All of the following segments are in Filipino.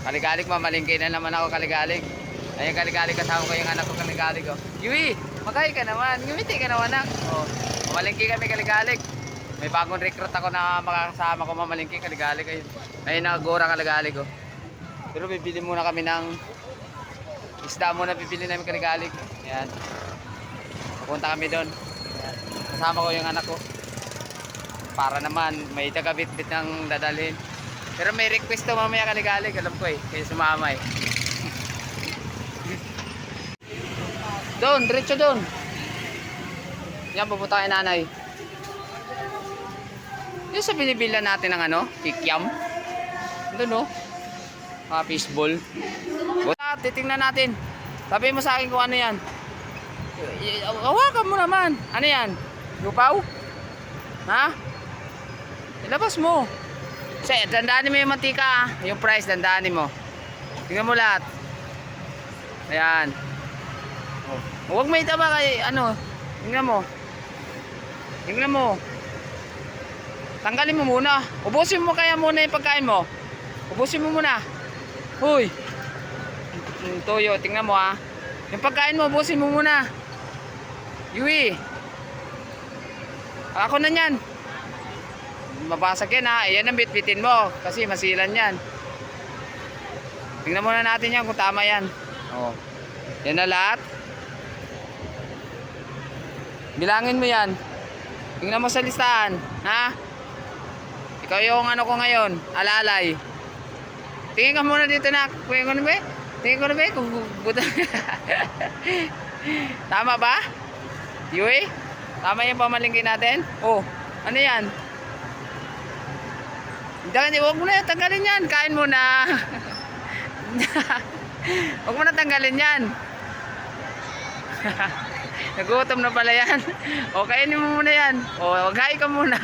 Kaligalig, mamalingkay na naman ako kaligalig. Ayun kaligalig, kasama ko yung anak ko kaligalig. Oh. Yui, magay ka naman. Ngumiti ka naman anak. Oh. Mamalingkay kami kaligalig. May bagong recruit ako na makakasama ko mamalingkay kaligalig. Ayun, ayun nagora kaligalig. Oh. Pero bibili muna kami ng isda muna bibili namin kaligalig. Ayan. Pupunta kami doon. Kasama ko yung anak ko. Para naman may taga-bitbit ng dadalhin. Pero may request to mamaya kaligalig. Alam ko eh. Kaya sumama eh. doon, diretso doon. Yan, pupunta kay nanay. Yung sa binibila natin ng ano, kikiam. Doon oh. Mga fishball. Buta, titingnan natin. Sabi mo sa akin kung ano yan. Hawakan mo naman. Ano yan? Lupaw? Ha? Ilabas mo. Say, dandaanin mo yung mantika ah. Yung price, dandaanin mo. Tingnan mo lahat. Ayan. Oh. Huwag may taba kay ano. Tingnan mo. Tingnan mo. Tanggalin mo muna. Ubusin mo kaya muna yung pagkain mo. Ubusin mo muna. Yung toyo, tingnan mo ah. Yung pagkain mo, ubusin mo muna. Yui. Ako na yan. Mabasag yan ha. Ayan ang bitbitin mo. Kasi masilan yan. Tingnan muna natin yan kung tama yan. Oh. Yan na lahat. Bilangin mo yan. Tingnan mo sa listahan. Ha? Ikaw yung ano ko ngayon. Alalay. Tingin ka muna dito na. Kuya ko na ba? Tingin ko na ba? Kung. Tama ba? Yui? Tama yung pamalingkin natin? Oh, ano yan? Dahil, huwag mo na yan, tanggalin yan. Kain mo na. huwag mo na tanggalin yan. Nagutom na pala yan. O, kainin mo muna yan. O, magkain ka muna.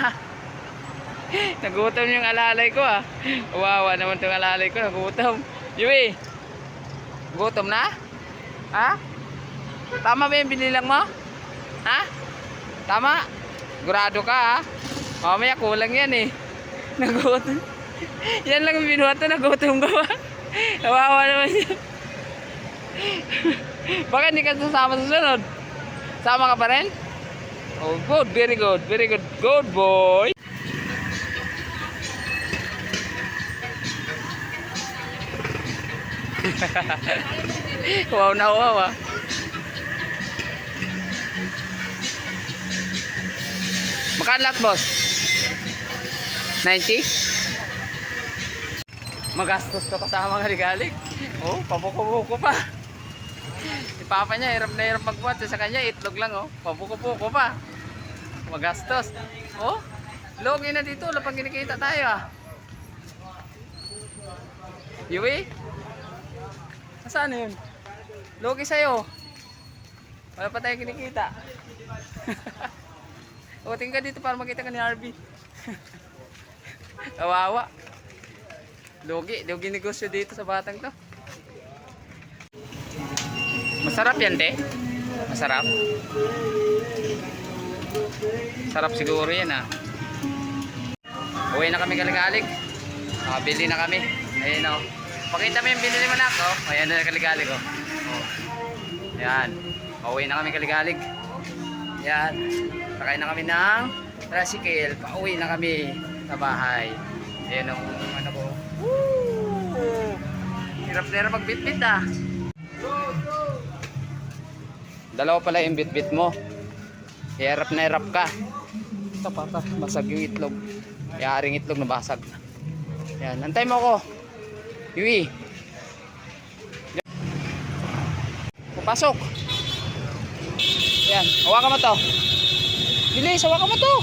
Nagutom yung alalay ko ah. Wawa naman itong alalay ko, nagutom. Yui, gutom na? Ha? Tama ba yung binilang mo? Ha? Tama? Gurado ka ha? Mamaya kulang yan eh. Nagutom. yan lang yung binuhat na nagutom ka ba? Nawawa naman yan. Bakit hindi ka sasama sa sunod? Sama ka pa rin? Oh, good. Very good. Very good. Good boy. wow na wow ah. Magkano lahat, boss? 90? Magastos to kasama nga galing. Oh, pabuko-buko pa. Si Papa niya, hirap na hirap magbuhat. Sa kanya, itlog lang, oh. Pabuko-buko pa. Magastos. Oh, logi na dito. Wala pang kinikita tayo, ah. Yui? Saan na yun? Logi sa'yo. Wala pa tayo kinikita. o, tingin ka dito para makita ka ni Harvey. Kawawa. Logi. Logi negosyo dito sa batang to. Masarap yan, te. Masarap. Sarap siguro yan, ah. Uwi na kami kaligalig. Nakabili na kami. Ayun, oh. Pakita mo yung binili mo na ako. Oh. Ayan na kaligalig, oh. oh. Ayan. Pauwi na kami kaligalig. Ayan. Sakay na kami ng tricycle. Pauwi na kami sa bahay. Ayan ang ano ko. Woo! Hirap na hirap magbitbit ah. Dalawa pala yung bitbit mo. Hirap na hirap ka. Ito pata, basag yung itlog. Yaring itlog na basag. Yan, antay mo ko. Yui. Papasok. Yan, hawakan mo to. Bilis, hawakan mo to.